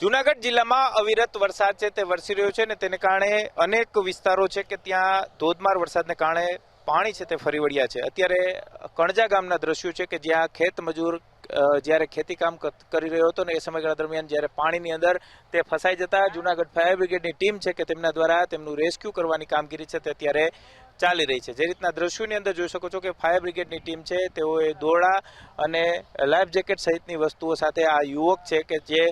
જુનાગઢ જિલ્લામાં અવિરત વરસાદ છે, તે વરસી રહ્યો છે ને તેને કારણે અનેક વિસ્તારો છે કે ત્યાં ધોધમાર વરસાદને કારણે પાણી છે તે ફરી વળ્યા છે. અત્યારે કણજા ગામના દ્રશ્યો છે કે જ્યાં ખેત મજૂર જ્યારે ખેતીકામ કરી રહ્યો હતો ને એ સમયગાળા દરમિયાન જ્યારે પાણીની અંદર તે ફસાઈ જતા, જુનાગઢ ફાયર બ્રિગેડની ટીમ છે કે તેમના દ્વારા તેમનું રેસ્ક્યુ કરવાની કામગીરી છે તે અત્યારે ચાલી રહી છે. જે રીતના દ્રશ્યોની અંદર જોઈ શકો છો કે ફાયર બ્રિગેડની ટીમ છે, તેઓએ દોરડા અને લાઈફ જેકેટ સહિતની વસ્તુઓ સાથે આ યુવક છે કે જે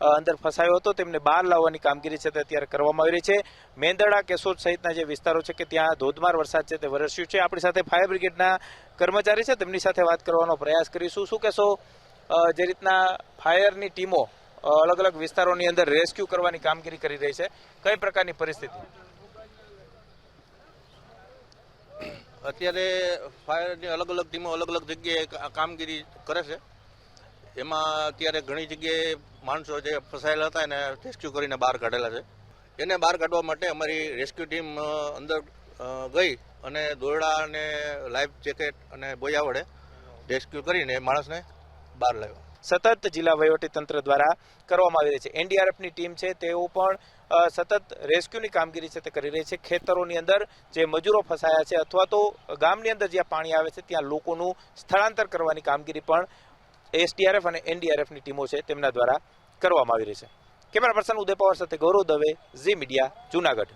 અંદર ફસાયો હતો. તેમને બહાર લાવવાની કામગીરી છે તે અત્યારે કરવામાં આવી રહી છે. મેંદરડા કેશોદ સહિતના જે વિસ્તારો છે કે ત્યાં ધોધમાર વરસાદ છે તે વરસ્યું છે. આપણી સાથે ફાયર બ્રિગેડના કર્મચારી છે. તેમની સાથે વાત કરવાનો પ્રયાસ કરીશું. શું કહેશો જે રીતના ફાયરની ટીમો અલગ અલગ વિસ્તારોની અંદર રેસ્ક્યુ કરવાની કામગીરી કરી રહી છે? કઈ પ્રકારની પરિસ્થિતિ? અત્યારે ફાયરની અલગ અલગ ટીમો અલગ અલગ જગ્યાએ કામગીરી કરે છે. એમાં અત્યારે ઘણી જગ્યાએ માણસો જે ફસાયેલા હતા એને રેસ્ક્યુ કરીને બહાર કાઢેલા છે. એને બહાર કાઢવા માટે અમારી રેસ્ક્યુ ટીમ અંદર ગઈ અને દોરડા અને લાઈફ જેકેટ અને બોયા વડે રેસ્ક્યુ કરીને માણસને બહાર લાવ્યો. સતત જિલ્લા તંત્ર દ્વારા કરવામાં આવી રહી છે. એનડીઆરએફની ટીમ છે, તેઓ પણ સતત રેસ્ક્યુની કામગીરી છે તે કરી રહી છે. ખેતરોની અંદર જે મજૂરો ફસાયા છે અથવા તો ગામની અંદર જ્યાં પાણી આવે છે, ત્યાં લોકોનું સ્થળાંતર કરવાની કામગીરી પણ એસડીઆરએફ અને એનડીઆરએફની ટીમો છે તેમના દ્વારા કરવામાં આવી રહી છે. કેમેરા પર્સન ઉદય પવાર સાથે ગૌરવ દવે, ઝી મીડિયા, જુનાગઢ.